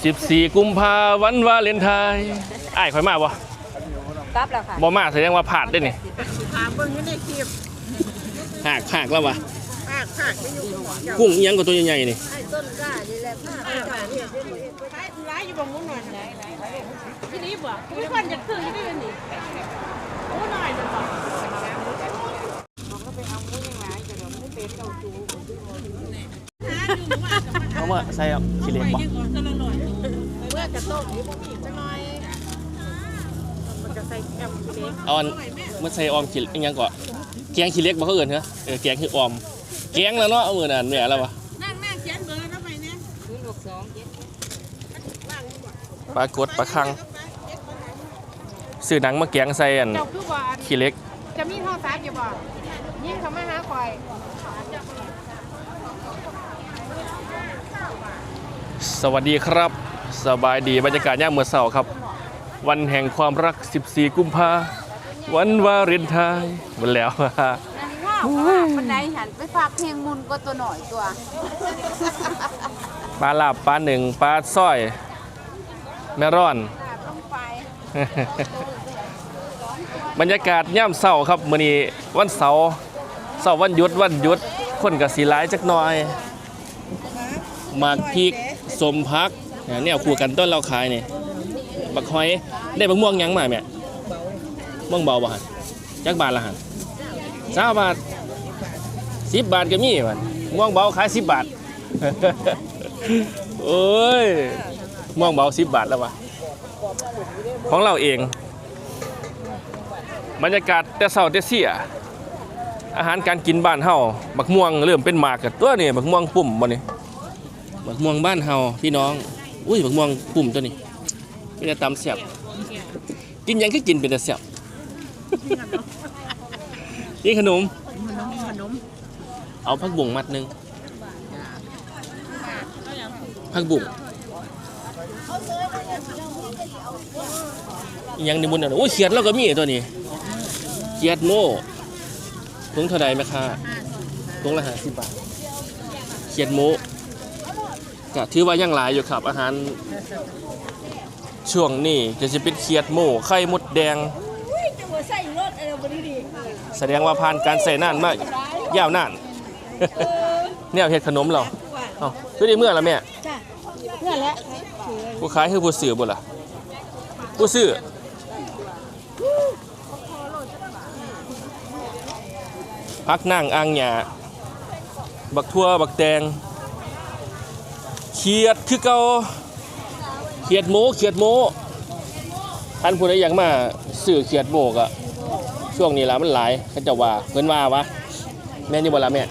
14 กุมภาวันวาเลนไทน์อ้ายข่อยมาบ่กลับแล้วค่ะบ่มาแสดงว่าพลาดได้นี่ถามเบิ่งอยู่ในคลิปหากหากแล้ววะภาคภาคไม่อยู่ของเจ้ากุ้งอิหยังก็ตัวใหญ่ๆนี่ไอ้ต้นกล้านี่แหละผ้าภาคภาคเนี่ยไปร้ายอยู่บ่งมุ้งหน่อยที่นี่บ่มีคนจะซื้ออยู่ด้วยนี่โอ้หน่อยจะบอก เอามาใส่เอาขี้เหล็กบ่เมื่อกระต้มนี่บ่มีจังหน่อยมันจะใส่แคมเล็กเอาอันมาใส่ออมขี้อิหยังก็แกงขี้เหล็กบ่เขาเอิ้นเหรอเออแกงคือออมแกงแล้วเนาะเอามื้อนั้นแม่แล้ววะนั่งนั่งเขียนเบอร์แล้วไปเนี่ยศูนย์หกสองปลากดปลาคังซื้อหนังมาแกงใส่อันเจ้าคือว่าขี้เหล็กจะมีโทรศัพท์อยู่บ่ยิ่งเขามาหาคอย สวัสดีครับ สบายดีบรรยากาศย่ามเมื่อเช้าครับ วันแห่งความรัก 14 กุมภาวันวาเลนไทน์หมดแล้วนั่นง้อว่าบันไดหันไปฝากเพลงมุนก็ตัวหน่อยตัว ปลาลาบปลาหนึ่งปลาสร้อย แม่ร่อน ต้องไปบรรยากาศย่ามเช้าครับมื้อนี้วันเสาร์เสาร์วันหยุดวันหยุดคนก็สิหลายจักหน่อยหมากพริก สมพักเนี่ยคู่กันต้นเราขายเนี่ยบักหอยได้บักม่วงยังมาแม่ม่วงเบาบ่หันจักบาทละหัน20บาท10บาทก็มีมันม่วงเบาขาย10บบาทโอ้ยม่วงเบา10บบาทแล้ววะของเราเอง บรรยากาศแต่เช้าแต่เสียอาหารการกินบ้านเฮาบักม่วงเริ่มเป็นหมากกันตัวนี่บักม่วงปุ่มบ่นี่ บักม่วงบ้านเฮาพี่น้อง อุ้ยบักม่วงปุ่มตัวนี้เป็นแต่ตำแซ่บกินยังคือกินเป็นแต่แซ่บนขนมขนม ขนม เอาผักบุ้งมัดหนึ่งผักบุ้งยังในมุนน่ะโอ้ยเขียดเราก็มีตัวนี้เขียดโม่ถุงเท่าใดแม่ค้าถุงละ50บาทเขียดโม่ ก็ถือว่ายังหลายอยู่ครับ อาหารช่วงนี้จะจะเป็นเขียดโม่ไข่มดแดงจะมาใส่รถอะไรบ่ดีดีแสดงว่าผ่านการใส่นานมากยาวนานเนี่ยเฮ็ดขนมเราเอ้าคือได้เมื่อแล้วแม่จ้ะเพื่อนแล้วผู้ขายคือผู้ซื้อบ่ล่ะผู้ซื้อพักนั่งอ่างหญ้าบักทั่วบักแตง เขียดคือเก่าเขียดหมูเขียดหมูท่านผู้ใดอยากมาซื้อเขียดหมูก็ช่วงนี้ละมันหลายเขาจะว่าเพิ่นว่าวะแม่นอยู่บ่ละแม่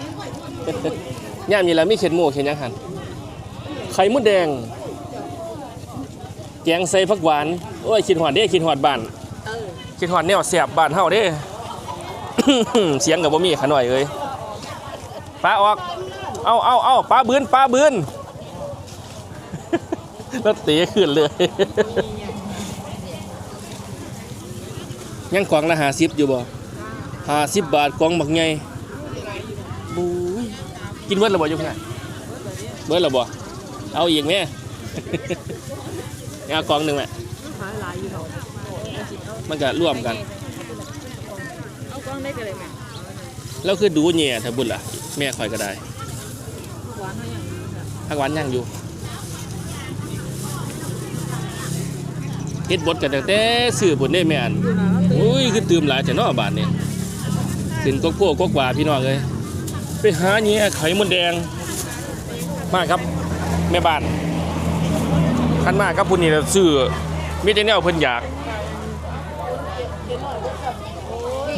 ย่ามนี้ล่ะมีเขียดหมูเขียดยังหันไข่มดแดงแกงใส่ผักหวานโอ้ยคิดหอดเด้คิดหอดบ้านคิดหอดแนวแสบบ้านเฮาเด้เสียงกับบ่มีขาหน่อยเอ้ยปลาออก เอาเอาเอาปลาบืนปลาบืน แล้วเตะขึ้นเลย ยังกล่องละหาสิบอยู่บ่หาสิบบาทกล่องบักใหญ่บู๊ยกินเบิดและบ่อยุคน่ะเบิดและบ่เอาอีกไหมเอากล่องหนึ่งแหละขายหลายอยู่เนาะมันก็ร่วมกันเอากล้องได้กันเลยแม่แล้วคือดูเนี่ยถ้าบุญล่ะ แม่คอยก็ได้หวานเท่าอย่างนี้ค่ะพักหวันยังอยู่ ฮ็ดบดกันแต่ซื้อบุญได้แม่นอุ้ยคือตื่มหลายแต่นาบาทนี่ขึ้นกกโพกกว่าพี่น้องเอ้ยไปหาเนี่ยไข่มดแดงมาครับ แม่บ้านคันมากครับพุ่นนี่เราซื้อมีแต่แนวเพิ่นอยาก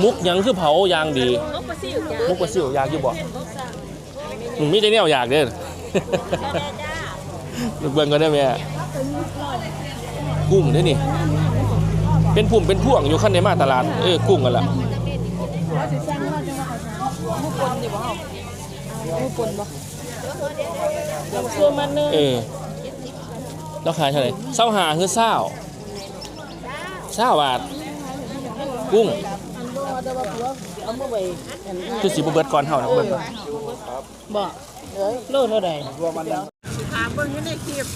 มุกยังคือเผายางดี มุกปลาซิวอยากอยู่บ่หนูมีแต่แนวอยากเด้อลูกเบิ่งก็ได้แม่ กุ้งเด้อนี่ เป็นพุ่มเป็นพวงอยู่ข้างในมาตลาด เออกุ้งกันล่ะตัวมันนึงเออแล้วขายเท่าไหร่เศร้าหาคือเศร้าเศร้าบาท กุ้งเอามาไว้คือสีบเบิดก่อนเท่านะเบิดก่อนบ่โลเท่าใดขเบิ่งอยู่ในคลิป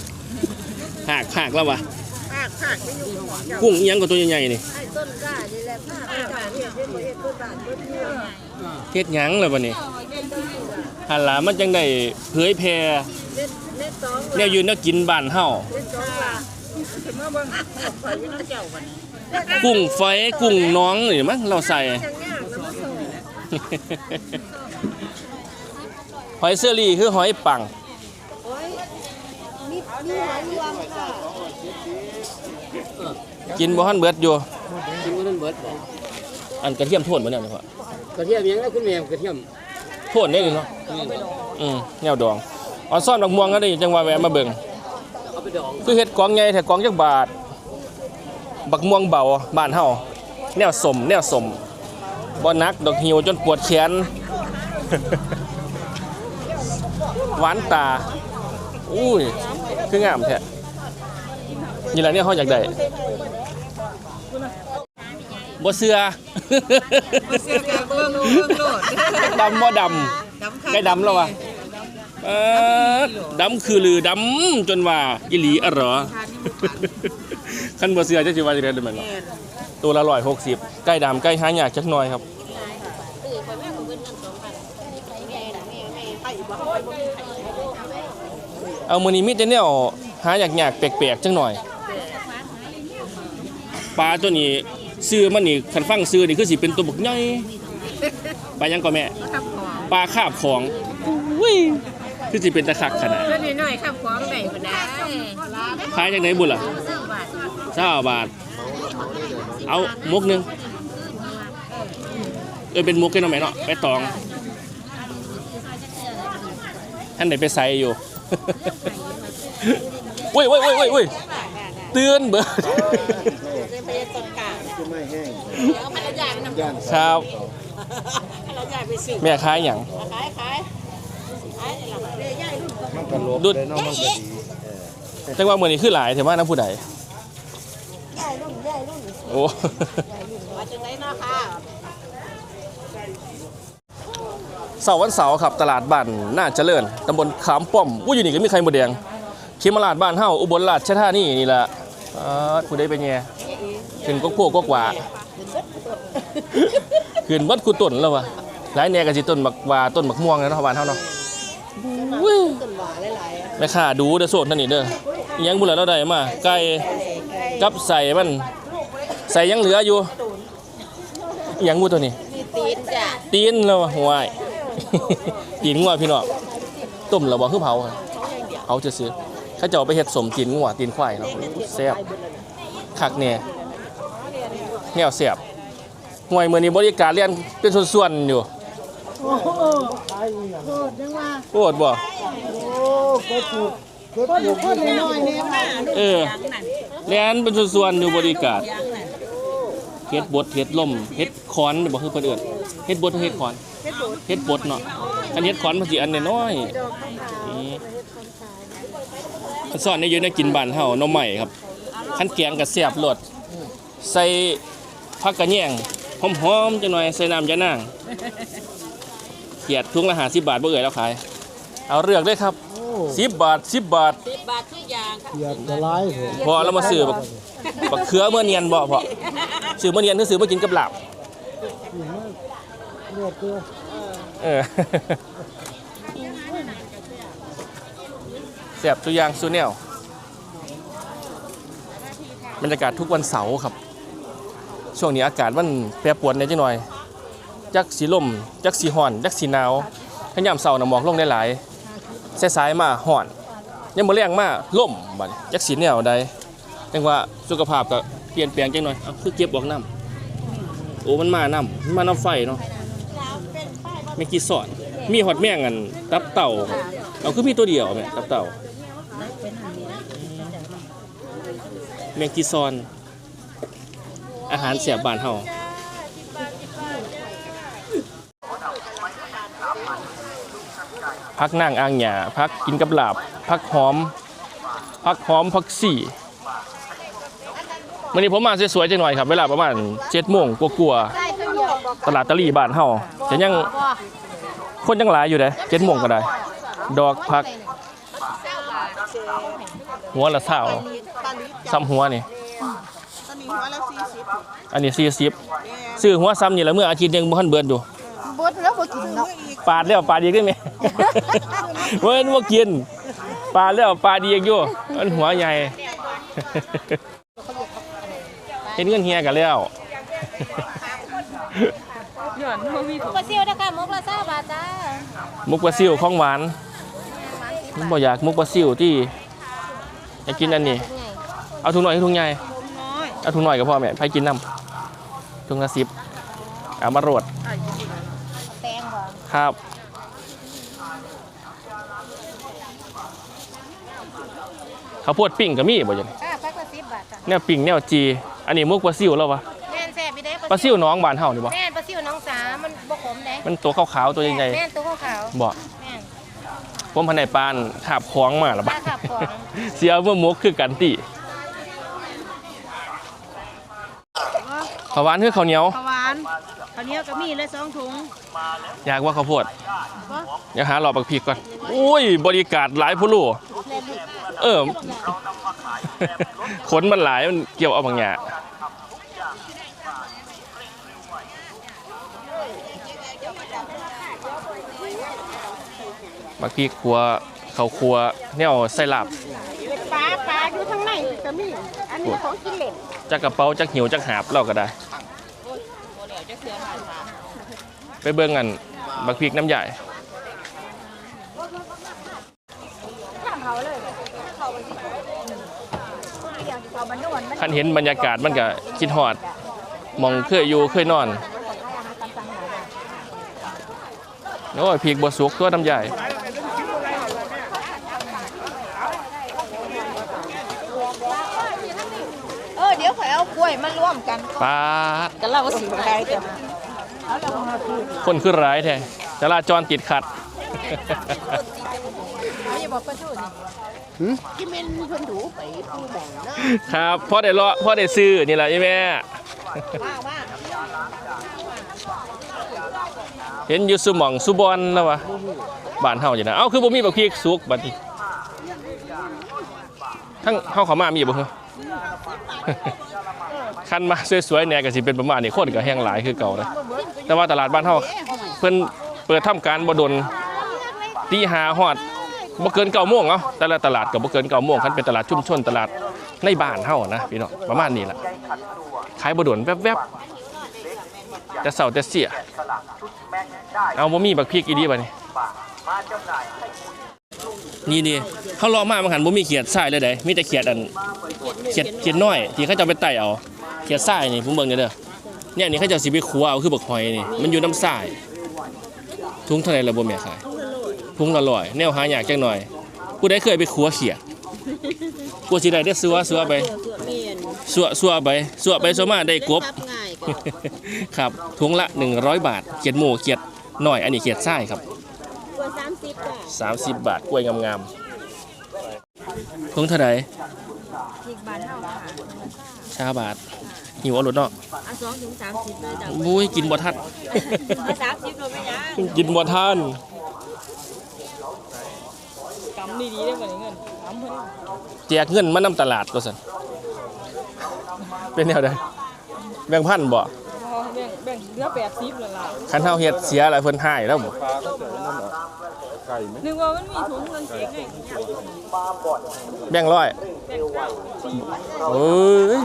หากหากแล้ววะภาคภาคไปอยู่ของเจ้ากุ้งอิหยังกับตัวใหญ่ๆนี่ไอ้ต้นกล้านี่แหละภาคภาคเรียกเฮ็ดบ่เฮ็ดต้นบ้านต้นเมืองเฮ็ดหยังแล้วบัดนี้หันหลามันจังได้เผยแพร่เน็ตเน็ตสองแนวอยู่แนวกินบ้านเฮาเน็ตสองล่ะขึ้นมาเบิ่งไปอยู่ในเจ้าบัดนี้กุ้งไฟกุ้งน้องนี่มั้งเราใส่ยังยากนะมันส่งหอยเซอรี่คือหอยปังโอ้ยมีมีหอยรวมค่ะ กินบ่ทันเบิดอยู่ กินบ่ทันเบิดบ่อันกระเทียมโทนบ่เนี่ยพ่อกระเทียมหยังนะคุณแม่กระเทียมโทนได้เลยเนาะอืมแนวดองออนซ่อนดอกม่วงก็ได้จังว่าแวะมาเบิ่งเอาไปดองคือเฮ็ดกองใหญ่แท้กองจักบาท บักม่วงเบาบ้านเฮาแนวสมแนวสมบ่หนักดอกหิวจนปวดแขนหวานตา อุ้ย คืองามแท้นี่แหละเนี่ยเฮาอยากได้ บ่เสือเสื้อกางเบิ่งเบิ่งโลดดำบ่ดำดำค่ะใกล้ดำแล้ววะเออดำคือลือดำจนว่าอีหลีอะเหรอคันบ่เสือจะสิว่าจังได๋เด้อแม่นบ่ตัวละ160ใกล้ดำใกล้หายากจักหน่อยครับเอามื้อนี้มีแต่แนวหายากๆแปลกๆจังหน่อยปลาตัวนี้ ซื้อมันนี่คันฟังซื้อนี่คือสิเป็นตัวบักใหญ่ปลาหยังก็แม่ครับของปลาคาบของอุ้ยคือสิเป็นตะคักขนาดเพิ่นน้อยๆครับของได้บ่ได้ขายจากไหนบุญล่ะ10บาทเจ้าบาท เอามกหนึงเออเป็นมกกันเอาไหมเนาะไปตองท่านไหนไปใส่อยู่ เว้ยเว้ยเว้ยเว้ยเว้ย เตือนเบิดไปต้นกาไม่แห้งเดี๋ยวภรรยาไปนำย่านครับภรรยาไปซื้อแม่ขายหยังขายขายขายนี่ล่ะเดี๋ยวยายรุ่นมันก็ลบดุดเลยเนาะมันก็ดีจังว่ามื้อนี้คือหลายแต่ว่าน้ำผู้ใดยายรุ่นยายรุ่นโอ้ว่าจังได๋เนาะค่ะเสาร์วันเสาร์ครับตลาดบ้านน่าเจริญตำบลขามป้อมอู้อยู่นี่ก็มีใครหมดแดงเขมราชบ้านเฮาอุบลราชธานีนี่แหละ อ่าผู้ใดเป็นแง่ขึ้นกกโพกกกหว่าขึ้นวัดกูต้นแล้ววะหลายแหน่ก็สิต้นบักว่าต้นบักม่วงนะเนาะบ้านเฮาเนาะอุ้ยต้นหวาหลายแม่ค้าดูเด้อโซนนั่นนี่เด้อยังบุญแล้วได้มาไก่กับใส่มัน ใส่ยังเหลืออยู่ยังบุตัวนี้ตีนจ้ะตีนแล้วห่วยตีนงัวพี่น้องต้มแล้วบ่คือเผาเผาจะซื้อ เขาจะเอาไปเฮ็ดสมตีนงัวตีนควายเนาะแซ่บคักแน่แนวแซ่บห่วยมื้อนี้บริการเรียนเป็นส่วนๆอยู่โคตรบ่คนคนน้อยๆเนี่ยค่ะเออเรียนเป็นส่วนๆอยู่บริการเฮ็ดบดเฮ็ดล่มเฮ็ดคอนบ่คือเพิ่นเอิ้นเฮ็ดบดหรือเฮ็ดคอนเฮ็ดบดเนาะอันเฮ็ดคอนมันสิอันน้อยๆนี่ ขันซ่อนได้เยอะนะกินบ้านเฮาหน้อใหม่ครับขันแกงกับแซ่บรสใส่ผักกระแยงหอมๆจังหน่อยใส่น้ำยะนางเขียดทุงละ50บาทบ่เอ่ยแล้วขาย เอาเลือกเลยครับ10บาท10บาท10บาทคือยางค่ะเกียดจะร้ายผมพอเรามาซื้อบักบักเขือเมื่อเนียนบ่พอซื้อเมื่อเนียนหรือซื้อมากินกับลาบเลือดตัวเออ แซ่บตัวอย่างสุแนวบรรยากาศทุกวันเสาร์ครับ ช่วงนี้อากาศมันแปรปรวนนิดหน่อย จักสีลม จักสีห่อน จักสีหนาวขยามเสาร์นะหมอกลงได้หลายสายๆมาห่อนยังบ่แรงมาล่มบัดจักสีแนวใดจังว่าสุขภาพก็เปลี่ยนแปลงจังหน่อยเอาคือเก็บออกน้ำโอ้มันมาน้ำมันมาน้ำไฟเนาะไม่กี่สอนมีหอดแม่งอันตับเต่าเอาคือมีตัวเดียวแม่ยตับเต่า แมงกีซอน อาหารแสบบานเฮาพักนั่งอ่างหญ้าพักกินกับหลาบพักหอม พักหอมพักสี่วันนี้ผมมาสวยๆจังหน่อยครับ เวลาประมาณเจ็ดโมงกลัวๆตลาดตะลี่บ้านเฮาจะยังคนยังหลายอยู่เด้เจ็ดโมงก็ได้ ดอกพัก หัวละเท่า ซ้ำหัวนี่ ตอนนี้หัวละสี่สิบอันนี้สี่สิบซื้อหัวซ้ำนี่ละเมื่ออาทิตย์หนึงบ่ทันเบิดอยู่บดแล้วบ่กินเนาะปาดแล้วปาดอีกได้ไหม เว้ยว่ากินปาดแล้วปาดอีกอยู่มันหัวใหญ่ เห็นเงินเฮียกันแล้วปลาซิวนะคะมกละ20บาทจ้ามุกปลาซิวของหวานมันบ่อยากมุกปลาซิวที่อยากกินอันนี้ เอาถุงหน่อยให้ถุงใหญ่น้อยเอาถุงหน่อยก็พอแม่ไปกินน้ำถุงละสิบเอามาโรดแตงบ่ครับข้าวโพดปิ้งก็มีบ่ยังอ่าแพ็คละ10บาทจ้ะแนวปิ้งแนวจี อันนี้มุกปลาซิวแล้ววะแม่นแซ่บอีเด้ปลาซิวน้องบ้านเฮานี่บ่แม่นปลาซิวน้องสามันบ่ขมเด้มันตัวขาวๆตัวใหญ่แม่นตัวขาวๆบ่ๆแม่นผมพันในปานขาบคล้องมาแล้วปบ่ลาขับของเสียเมื่อมุกคือกันติ ข้าวหวานคือข้าวเหนียว ข้าวหวานข้าวเหนียวก็มีเลยสองถุงอยากว่าข้าวโพดอยากหาหลอดบักพริกก่อนอุ้ย บริการหลายผู้ลูเออ ขนมันหลายมันเกี่ยวเอาบางอย่างบักพริกครัวเขาวครัวแนวใส่ลาบปลาปลาอยู่ข้างในก็มีอันนี้ของกินเล่นจักกระเป๋าจักหิวจักหาบเราก็ได้ ไปเบิ่งกันบักพริกน้ำใหญ่คันเห็นบรรยากาศมันก็คิดฮอดหมองเคยอยู่เคยนอนโอ้ยพริกบสุกตัวน้ำใหญ่เออเดี๋ยวข่อยเอากล้วยมาร่วมกันปาดก็เราก็สิขายจ้ะ คนขึ้นร้ายแท้จราจรติดขัดอย่าบอกประตูนี่ที่เมนเพิ่นดูไปผู้บ่งนะครับพ่อได้เลาะพ่อได้ซื้อนี่แหละไอ้แม่ว่าว่าเห็นอยู่สุหมองสุบอนแล้ววะบ้านเฮาอยู่นะเอ้าคือบ่มีบักพริกสุกบัดนี้ทั้งเฮาเขามามีบ่เหรอ คันมาสวยๆแหน่ก็สิเป็นประมาณนี้คนก็แห้งหลายคือเก่านะแต่ว่าตลาดบ้านเฮาเพิ่นเปิดทำการบ่ดนตีหาฮอดบ่เกิน9โมงเนาะแต่ละตลาดก็บ่เกิน9โมงคันเป็นตลาดชุมชนตลาดในบ้านเฮานะพี่น้องประมาณนี้ล่ะขายบ่ดนแวบๆแต่เช้าแต่เสียเอาบ่มีบักพริกอีดีบัดนี้นี่นี่เขารอมาบางหันบ่มีเขียดทรายเลยเด้มีแต่เขียดอันเขียดเขียดน้อย ที่เขาจะเอาไปไต่เอา เขียดทรายนี่ผมเบิ่งเด้อเด้อเนี่ยนี่เขาจะเอาสิไปขัวเอาคือบักหอยนี่มันอยู่น้ำทรายถุงเท่าไหร่ละบ่แม่ขายถุงละร้อยแนวหายากจังหน่อยผู้ใดเคยไปขัวเขียดกลัวสิได้ได้ซัวซัวไปซัวซัวไปซัวไปซัวมาได้กบง่ายครับถุงละ 100 บาทเขียดหมูเขียดหน่อย อันนี้เขียดไส้ครับตัวสามสิบจ้ะ30 บาท กล้วยงามๆถุงเท่าไหร่อีกบาทเท่าค่ะชาบาท หิวเอารถเนาะเอาสองถึงสามสิบเลยจ้ะบุ้ยกินบ่ทันสามสิบเลยไหมยังกินบ่ทันกำดีๆได้บ่เงินกำเพิ่นแจกเงินมานำตลาดตัวสันเป็นแนวใดแบ่งพันบ่แบ่งแบ่งเหลือแปดสิบเลยล่ะคันเฮาเฮ็ดเสียแล้วเพิ่นให้แล้วบ่ นึกว่ามันมีถุงเงินเก็บไงแบ่งร้อยเอ้ย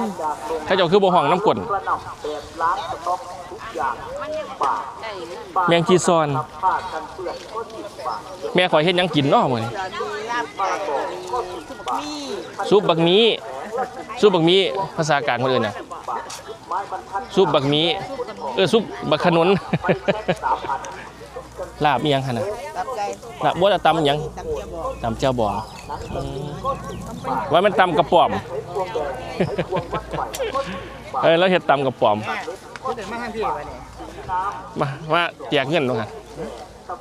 เขาเจ้าคือบ่ห้องน้ำกลนแมงจีซอน แม่ข่อยเฮ็ดหยังกินเนาะมื้อนี้ซุปบักหมีซุปบักหมีภาษากลางคนอื่นน่ะซุปบักหมีเออซุปบักขนุน ลาบอีหยังหั่นน่ะตับไก่ลาบบ่จะตำหยังตับเจียวบองตำเจ้าบองอืมว่ามันตำกระป๋อม เออแล้วเฮ็ดตำกระป๋อมคุณเดินมาทางพี่วะเนี่ยมามาแจกเงินว่าหั่น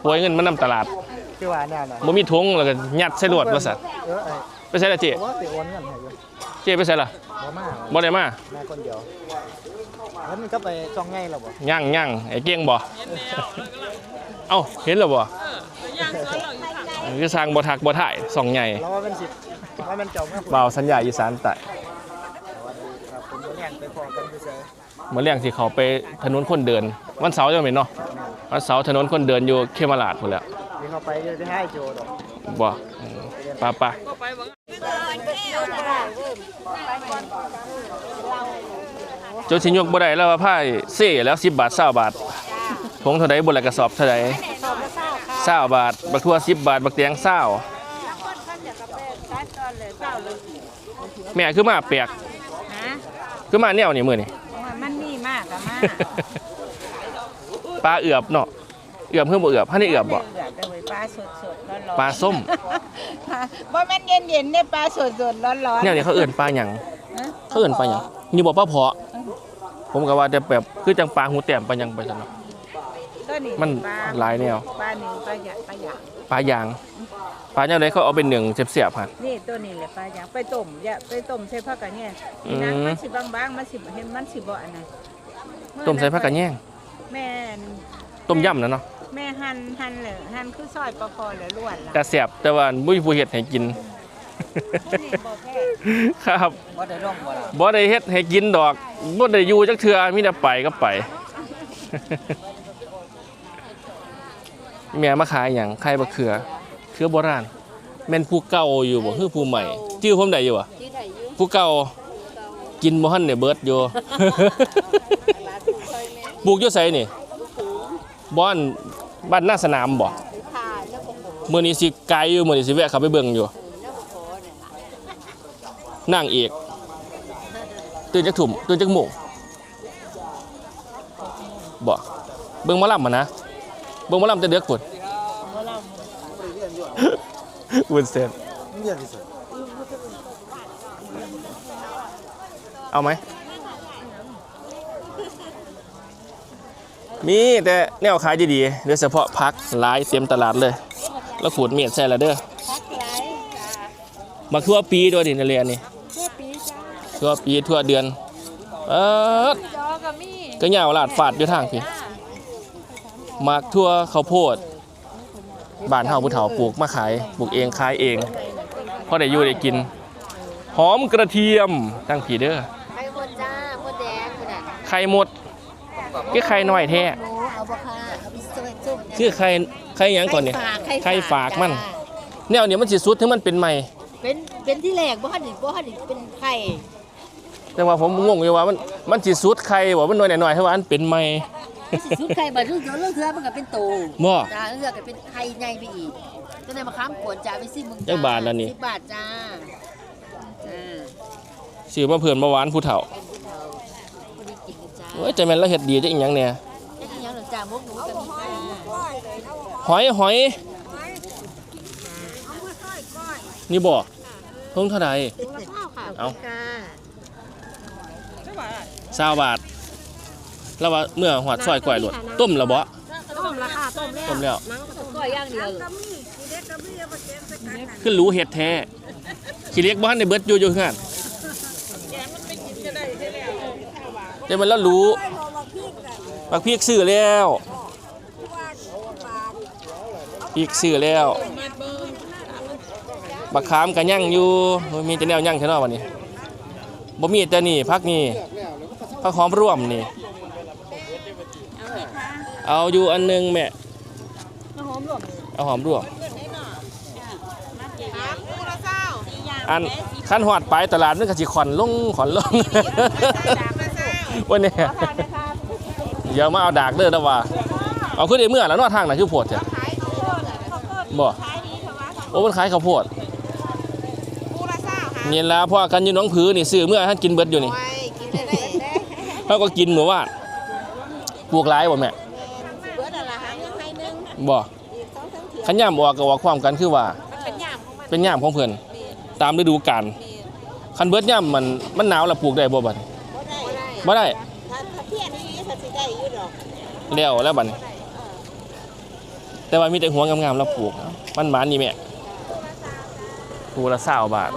ป่วยเงินมานำตลาดคือว่าแน่นอนบ่มีถุงแล้วก็ยัดใส่รวดว่าซั่นเออไอ้ไปใส่ละเจ๊ว่าติโอนเงินให้อยู่เจ๊ไปใส่ละบ่มาบ่ได้มาแม่คนเดียวแล้วมันก็ไปจองไงเราบ่ย่างย่างไอ้เก่งบ่ เอ้าเห็นแล้วบ่คือสร้างบ่ทักบ่ถ่ายส่องใหญ่เราว่าเป็นสิว่ามันเจ้าเมื่อผมบ่าวสัญญาอีสานใต้ครับผมก็เรียนไปพอกันไปเซอเมื่อเรื่องที่เขาไปถนนคนเดิน วันเสาร์จะเป็นเนาะวันเสาร์ถนนคนเดินอยู่เคมาลาดพุ่นแหล้วที่เขาไปจะได้ให้โจดอกบ่อืมไป้าป้าจนสิยกบ่ได้แล้วว่าไพ่เซ่แล้ว 10 บาท20บาท ผงเท่าใดบ่ละกระสอบเท่าใด20บาท บักทั่ว10บาท บักแตง20แม่คือมาแปลกฮะคือมาแนวนี่มื้อนี่มันมีมากอะมากปลาเอือบเนาะเอือบเพิ่มบ่เอือบพันนี่เอือบบ่เดือดเลยปลาสดสดร้อนร้อนปลาส้มบ่แม่นเย็นเย็นเนี่ยปลาสดสดร้อนร้อนเนี่ยนี่เขาเอื่นปลาหยังเขาเอื่นปลาหยังนี่บอกปลาเพาะผมก็ว่าแต่แบบคือจังปลาหูแต้มปลาหยังไปซั่นเนาะ ก็นี่มันปลาหลายแนว ปลาหนึ่งปลาหยาปลาหยาปลาหยางปลาหยังไดเขาเอาเป็นหนึ่งเสียบๆหั่นนี่ตัวนี้แหละปลาหยาไปต้มอย่าไปต้มใส่ผักกะเนี่ยนี่นะอืมมันสิบางๆมันสิเห็นมันสิบ่อันนั้นต้มใส่ผักกะแยงแม่นต้มยำนะเนาะแม่หั่นหั่นเลยหั่นคือซอยปลาคอแล้วล้วนล่ะแต่เสียบแต่ว่าบุ้ยผู้เฮ็ดให้กินผู้นี่บ่แพ้ครับว่าได้ร่องว่าล่ะบ่ได้เฮ็ดให้กินดอกบ่ได้อยู่จักเทื่อมีแต่ไปก็ไป แม่มาขายหยังขายบะเขือเขือโบราณแม่นผู้เก่าอยู่บ่คือผู้ใหม่ชื่อผมได้อยู่บ่ที่ไหนอยู่ผู้เก่ากินบ่ทันได้เบิดอยู่ปลูกอยู่ไสนี่บ้านบ้านหน้าสนามบ่ผ่านแล้วก็โหมื้อนี้สิไกลอยู่มื้อนี้สิแวะเข้าไปเบิ่งอยู่แล้วก็โหเนี่ยนางเอกตื่นจักทุ่มตื่นจักโมงบ่เบิ่งหมอลำมานะเบิ่งหมอลำแต่เด็กพุ่นวุ้นเส้นเรียนที่สุดเอาไหม มีแต่แนวขายดีๆโดยเฉพาะพักหลายเต็มตลาดเลย แล้วขูดเมียดใส่ละเด้อพักหลายจ้ามาทั่วปีด้วยดินเรียนนี่ทั่วปีจ้าทั่วปีทั่วเดือน เออจอก็มีก็เหงาลาดฟาดอยู่ทางพี่ มากทั่วข้าวโพดบ้านเฮาผู้เฒ่าปลูกมาขายปลูกเองขายเองพอได้อยู่ได้กิน หอมกระเทียมตั้งผีเด้อไข่มดจ้าหมดแดงคุณน่ะไข่หมดก็ไข่น้อยแท้หนูเอาบ่ค่ะเอาไปซอยจุ่มชื่อไข่ไข่หยังก่อนเนี่ยไข่ฝากมันแนวเนี้มันสิสุดถึงมันเป็นใหม่เป็นเป็นที่แรกบ่ทันบ่ทันเป็นไข่แต่ว่าผมงงอยู่ว่ามันมันสิสุดไข่บ่มันน้อยหน่อยๆเท่าว่าอันเป็นใหม่ สิชุดไข่บัดรู้เดี๋ยวเรื่องเทือมันก็เป็นโตบ่จ้าเลือกก็เป็นไข่ใหญ่ไปอีกก็ได้มาค้ามขวดจ้าไปสิมึงจักบาทละนี่ สิบบาทจ้าจ้าชื่อมาเพิ่นมาหวานผู้เฒ่าเป็นผู้เฒ่าพอดีกินกันจ้าโอ้ยแต่แม่นเราเฮ็ดดีจังอีหยังเนี่ยแล้วอีกอย่างหนึ่งจ้ามุกหนูก็มีจ้าหอยหอยนี่บ่ทงเท่าใดค่ะเอาค่ะ20บาท แล้วว่าเมื่อหอดซอยกล้วยหลดต้มแล้วบ่ต้มราคาต้มแล้วต้มแล้วนังก็ย่างเดียวคือรู้เฮ็ดแท้ขี้เล็กบ่ทันได้เบิดอยู่อยู่เฮือนแต่มันแล้วรู้บักพริกซื้อแล้วพริกซื้อแล้วบักขามก็ยังอยู่มันมีแต่แนวยังแค่นอวันนี้บ่มีแต่นี่พักนี่ผักหอมร่วมนี่ เอาอยู่อันหนึงแม่เอาหอมร่วมอันขั้นหอดไปตลาดนึงก็สิขอนลงขอนลงวันนี้เดี๋ยวมาเอาดากเด้อนะว่า เอาขึ้นได้เมื่อแล้วเนอทางน่ะคือโพดจ้ะบ่โอ้มันขายข้าวโพดกูละเศร้าค่ะนี่ละพ่อกันอยู่หน้องผือนี่ซื้อเมื่อท่านกินเบิดอยู่นี่ไปกินได้ได้เขาก็กินเหมือนว่าปลูกหลายบ่แม่ เบิดอะไรหาเงินให้นึง บ่อีกสองสามเถื่อขันย่ามออกก็ออกความกันคือว่า มันเป็นยามของมันเป็นย่ามของเพิ่นตามฤดูกาลคันเบิดย่ามมันมันหนาวแล้วปลูกได้บ่บัดบ่ได้บ่ได้ถ้าถ้าเพี้ยนนี้ถ้าสิได้อยู่ดอกแล้วแล้วบัดนี้แต่ว่ามีแต่หัวงามๆแล้วปลูก มันหมานนี่แม่ปูละ20บาท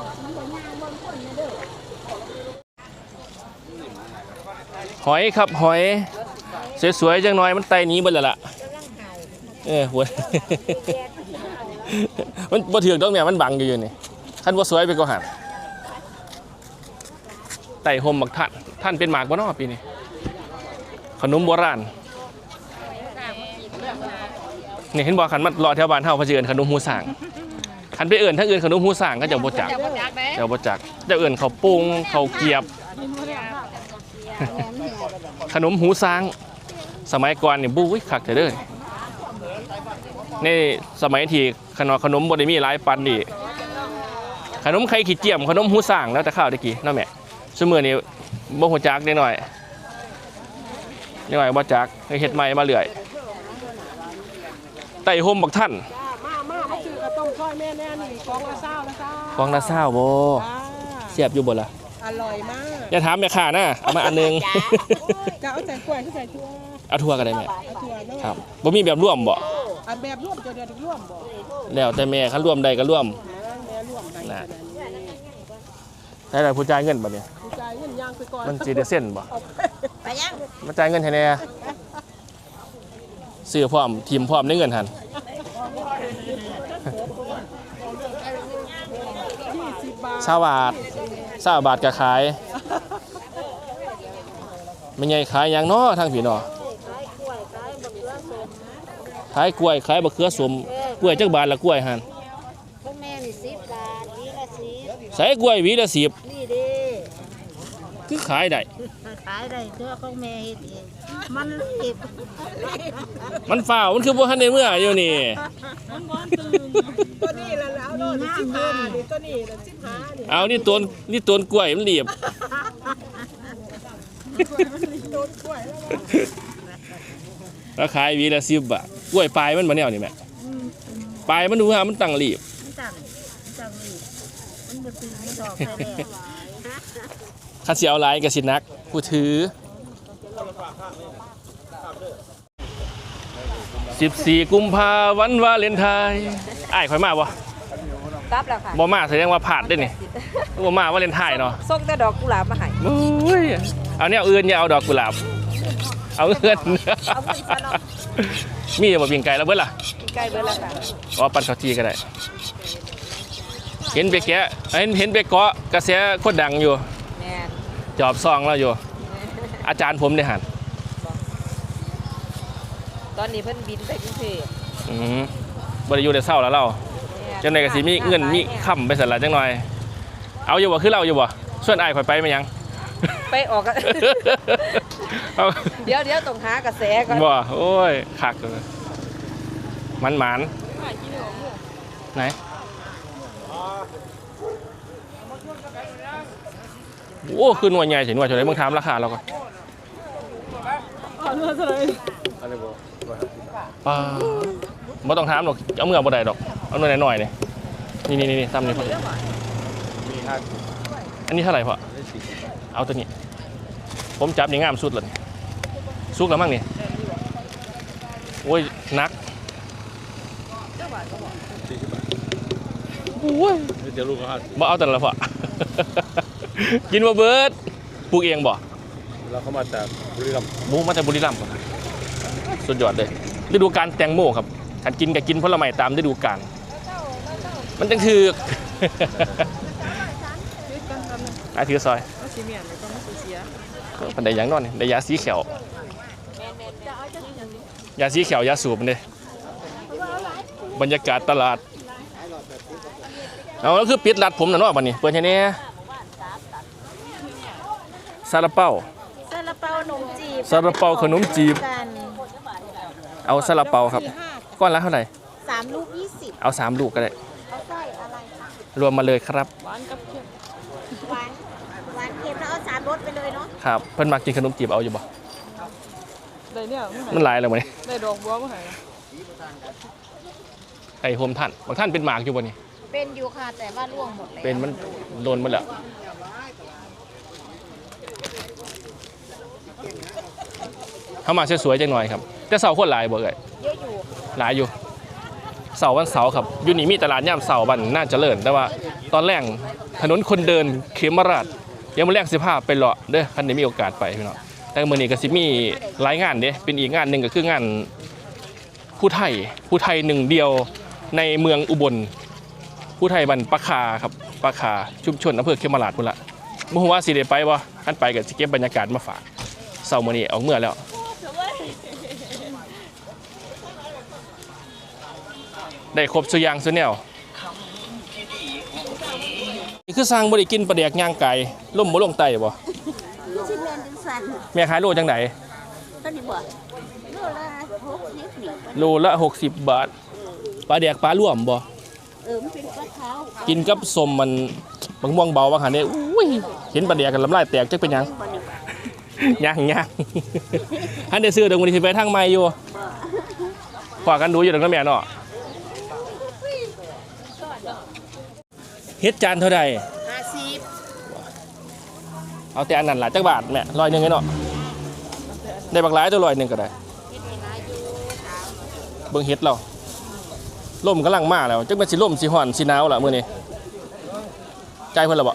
หอยครับหอย สวยๆจังหน่อยมันไตหนี้เบิดแล้วล่ะ เออหัว มันบ่ถือกดอกแม่มันบังอยู่อยู่นี่ท่านว่าสวยไปก็หันไต่ห่มบักท่านท่านเป็นหมากบ่เนอปีนี้ขนมโบราณนี่เห็นบอกขันมารอแถวบ้านเฮาเขาสิเอิ้นขนมหูสางขันไปเอิ้นถ้าเอิ้นขนมหูสางก็จะบ่จักเดี๋ยวบ่จักเจะเอิ้นข้าวปุ้งข้าวเกรียบ ขนมหูสาง สมัยก่อนนี่บู้ยคักแต่เด้อ ในสมัยที่ขนมขนมบดมีหลายปันนี่ขนมไข่ขี้เจียมขนมหูสร้างแล้วแต่ข้าวตะกี้เนาะแม่ซุมื้อนี้บ่ฮู้จักได้หน่อยนิดหน่อยบ่จักเฮ็ดใหม่มาเรื่อยไต่ห่มบักท่านมามามาซื้อกองละเศร้าละเศร้ากองละเศร้าบ่เสียบอยู่บ่ล่ะอร่อยมากอย่าถามแม่ค้านะเอามาอันหนึงจะเอาใส่กล้วยใส่ถั่ว เอาทั่วก็ได้แม่เอาถั่วเนาะครับบ่มีแบบร่วมบ่อันแบบร่วมจะเดือดร่วมบ่แล้วแต่แม่คันร่วมใดก็ร่วมแม่ร่วมไปน่ะขนาดนี้ได้แต่ผู้จ่ายเงินบัดนี้ผู้จ่ายเงินย่างไปก่อนมันสิได้เส้นบ่ไปยังมาจ่ายเงินให้แน่ซื้อพร้อมทีมพร้อมได้เงินหันยี่สิบบาทสาบาทสาบาทก็ขายไม่ใหญ่ขายหยังน้อทางพี่น้อ ขายกล้วยขายบะเขือสมกล้วยจักบาทละกล้วยหันพวกแม่นี่สิบบาทนี่ละสิบใส่กล้วยหวีละสิบนี่เด้คือขายได้ขายได้เด้อของแม่เฮ็ดเองมันรีบมันฝ้าวมันคือบ่ทันได้เมื่ออยู่นี่ตัวนี้ละแล้วโน่นสิบห้านี่ตัวนี้ละสิบห้านี่เอานี่ต้นนี่ต้นกล้วยมันเรียบ โดนกล้วยแล้ว ราคายหวีละสิบบาทกล้วยปลายมันบ่แนวนี่แม่ปลายมันดูว่ามันตั้งรีบมันจังมันจังรีบมันบ่ซื้อมันดอกแท้คันสิเอาหลายก็สินักผู้ถือ14กุมภาวันวาเลนไทน์อ้ายข่อยมาบ่กลับแล้วค่ะบ่มาแสดงว่าพลาดเด้นี่บ่มาวาเลนไทน์เนาะส่งแต่ดอกกุหลาบมาให้โอ้ยเอาแนวอื่นอย่าเอาดอกกุหลาบ เอาเงินเอาเงินซะเนาะมีบ่ปิงไก่แล้วเบิดล่ะใกล้เบิดแล้วค่ะอ๋อปั่นข้าวจีก็ได้ เห็นไปแกะเห็นเห็นไปเกาะกระแสโคตรดังอยู่ แม่นจอบซองแล้วอยู่ อาจารย์ผมได้หันตอนนี้เพิ่นบินไปกรุงเทพอืมบริยูได้เศร้าแล้วเราจังไดก็สิมีเงินมีค่ำไปสั่นละจังหน่อย เอาอยู่บ่คือเราอยู่บ่ส่วนไอ้ายข่อยไปมยัง ไปออกกัน เอาเดี๋ยวเดี๋ยวต้องหากระแสก่อนบ่โอ้ยคักเลยมันหมานไหนโอ้คือหน่วยใหญ่สิหน่วยเท่าไหร่มึงถามราคาเราก่อนอ๋อเนื้อเลยป้าบ่ต้องถามหรอกเอาเมื่อบ่ได้ดอกเอาหน่วยหน่อยๆนี่นี่นี่นี่ซ้ำนี่พออันนี้เท่าไหร่พ่อเอาตัวนี้ ผมจับนี่งามสุดเลยสุกแล้วมั้งนี่โอ้ยหนักโอ้ยเดี๋ยวลูกเขาบ่เอาแต่ละพ่อกินบ่เบิดปลูกเองบ่เราเข้ามาจากบุรีรัมย์หมูมาแต่บุรีรัมย์บ่สุดยอดเลยฤดูกาลแตงโมครับการกินก็กินผลไม้ตามฤดูกาลมันจังคืออาถือซอยเอาชิเมียนไม่ต้องมาเสียมันได้หยังนอนนี่ได้ยาสีเขียวยาสีเขียวยาสูบมันเด้บรรยากาศตลาด เอาแล้วคือปิดรัดผมน่ะเนาะบัดนี้เปิดให้แน่ซาลาเปาซาลาเปาขนมจีบซาลาเปาขนมจีบ กันเอาซาลาเปาครับก้อนละเท่าไหร่ สามลูกยี่สิบเอาสามลูกก็ได้ เอาไส้อะไรคะรวมมาเลยครับ หวานกับ ครับเพิ่นมากินขนมจีบเอาอยู่บ่ได้เนี่ยไม่ไหนมันหลายแล้วมั้ยได้ดอกบัวมาให้ไอ้โฮมท่านบางท่านเป็นหมากอยู่บ่นี่เป็นอยู่ค่ะแต่ว่าร่วงหมดแล้วเป็นมันโดนหมันแล้วเข้ามาสวยๆจังหน่อยครับ แต่เสาร์คนหลายบ่เอ่ยเยอะอยู่หลายอยู่เสาร์วันเสาร์ครับอยู่นี่มีตลาดย่ามเสาร์บันน่าเจริญแต่ว่า ตอนแรกถนนคนเดินเขมราช เดี๋ยังมาแรกสิภาพไปเลาะเด้อคันนี้มีโอกาสไปพี่น้องแต่เมื้อนี้ก็สิมีหลายงานเด้เป็นอีกงานหนึ่งก็คืองานผู้ไทยผู้ไทยหนึ่งเดียวในเมืองอุบล ผู้ไทยบันปะคาครับปปลาคาชุมชนอำเภอเขมราชพุ่นละบ่อว่าสิได้ไปบ่คันไปก็สิเก็บบรรยากาศมาฝากเช้ามื้อนี้ออกเมื่อแล้วได้ครบสุยางสุแนวนี่ คือสร้างบ่ได้กินปลาแดกย่างไก่ล่มบ่ลงไตบ่ชิแมนจังสันแม่ขายโลจังไดต้นนี้บ่โลละหกสิบนี่โลละ 60 บาทปลาแดกปลาร่วมบ่เออมันเป็นปลาเท้ากินกับสมมันบางม่วงเบาบางหันเนี่ยอุ้ยเห็นปลาแดกกันลำลายแตกจักเป็นหยังบ่นี่ย่างย่างฮันเดซื้อเดี๋ยววันนี้สิไปทางใหม่อยู่ขวากันดูอยู่ตรงนั้นแม่เนาะ เฮ็ดจานเท่าใดห้าสิบเอาแต่อันนั้นล่ะจักบาทแม่ร้อยหนึงไงเนาะได้บักหลายตัวร้อยหนึงก็ได้เบิ่งเฮ็ดเราลมกำลังมาแล้วจักเป็นสิลมสิฮ้อนสิหนาวล่ะมื้อนี้ใจายเพิ่นและบ่